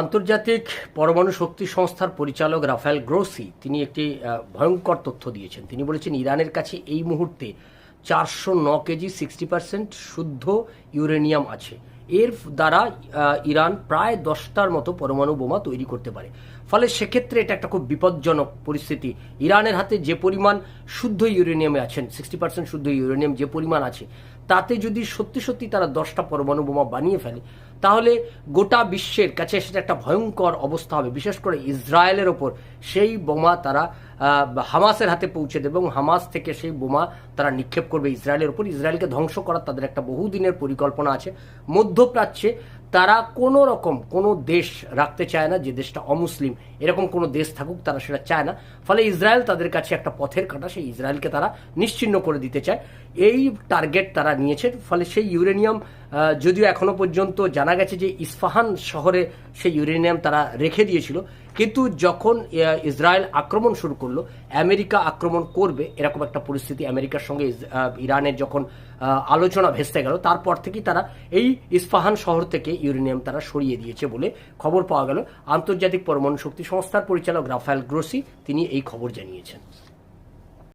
আন্তর্জাতিক পরমাণু শক্তি সংস্থার পরিচালক রাফায়েল গ্রোসি তিনি একটি ভয়ঙ্কর তথ্য দিয়েছেন। তিনি বলেছেন, ইরানের কাছে এই মুহূর্তে চারশো ন কেজি সিক্সটি পার্সেন্ট শুদ্ধ ইউরেনিয়াম আছে। এর দ্বারা ইরান প্রায় দশটার মতো পরমাণু বোমা তৈরি করতে পারে। ফলে সেক্ষেত্রে এটা একটা খুব বিপজ্জনক পরিস্থিতি। ইরানের হাতে যে পরিমাণ শুদ্ধ ইউরেনিয়ামে আছেন, সিক্সটি পার্সেন্ট শুদ্ধ ইউরেনিয়াম যে পরিমাণ আছে, তাতে যদি সত্যি সত্যি তারা দশটা পরমাণু বোমা বানিয়ে ফেলে তাহলে গোটা বিশ্বের কাছে সেটা একটা ভয়ঙ্কর অবস্থা হবে। বিশেষ করে ইসরায়েলের ওপর সেই বোমা তারা হামাসের হাতে পৌঁছে দেবে এবং হামাস থেকে সেই বোমা তারা নিক্ষেপ করবে ইসরায়েলের ওপর। ইসরায়েলকে ধ্বংস করার তাদের একটা বহুদিনের পরিকল্পনা আছে। মধ্যপ্রাচ্যে তারা কোনো রকম কোনো দেশ রাখতে চায় না যে দেশটা অমুসলিম। এরকম কোনো দেশ থাকুক, তারা সেটা চায় না। ফলে ইসরায়েল তাদের কাছে একটা পথের কাটা, সেই ইসরায়েলকে তারা নিশ্চিহ্ন করে দিতে চায়। এই টার্গেট তারা নিয়েছে। ফলে সেই ইউরেনিয়াম যদিও এখনও পর্যন্ত জানা গেছে যে ইস্পাহান শহরে সেই ইউরেনিয়াম তারা রেখে দিয়েছিল। কিন্তু যখন ইসরায়েল আক্রমণ শুরু করল, আমেরিকা আক্রমণ করবে, এরকম একটা পরিস্থিতি আমেরিকার সঙ্গে ইরানের যখন আলোচনা ভেস্তে গেল, তারপর থেকেই তারা এই ইস্পাহান শহর থেকে ইউরেনিয়াম তারা সরিয়ে দিয়েছে বলে খবর পাওয়া গেল। আন্তর্জাতিক পরমাণু শক্তি সংস্থার পরিচালক রাফায়েল গ্রোসি তিনি এই খবর জানিয়েছেন।